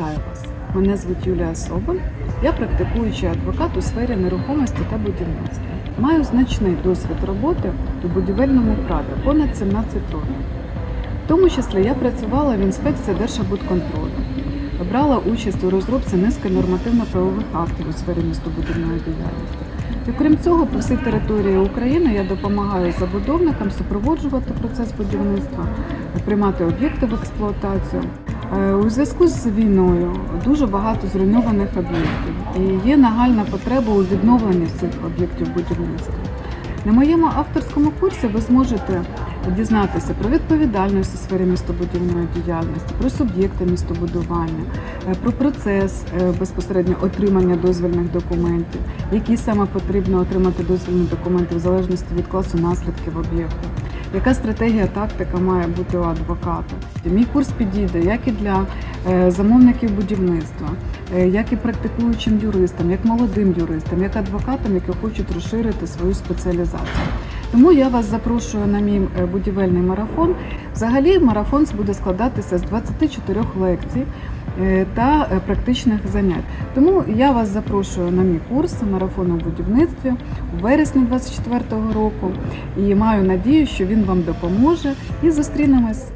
Вітаю вас! Мене звуть Юлія Соболь. Я практикуючий адвокат у сфері нерухомості та будівництва. Маю значний досвід роботи у будівельному праві понад 17 років. В тому числі я працювала в інспекції Держабудконтролю, брала участь у розробці низки нормативно-правових актів у сфері містобудівної діяльності. І крім цього, по всій території України я допомагаю забудовникам супроводжувати процес будівництва, приймати об'єкти в експлуатацію. Е, У зв'язку з війною дуже багато зруйнованих об'єктів і є нагальна потреба у відновленні цих об'єктів будівництва. На моєму авторському курсі ви зможете дізнатися про відповідальність у сфері містобудівної діяльності, про суб'єкти містобудування, е, про процес е, безпосередньо отримання дозвільних документів, які саме потрібно отримати дозвільні документи в залежності від класу наслідків об'єкту. Яка стратегія, тактика має бути у адвоката? Мій курс підійде як і для е, замовників будівництва, е, як і практикуючим юристам, як молодим юристам, як адвокатам, які хочуть розширити свою спеціалізацію. Тому я вас запрошую на мій е, будівельний марафон. Взагалі марафон буде складатися з 24 лекцій та е, практичних занять. Тому я вас запрошую на мій курс марафон у будівництві у вересні 2024 року і маю надію, що він вам допоможе. І зустрінемось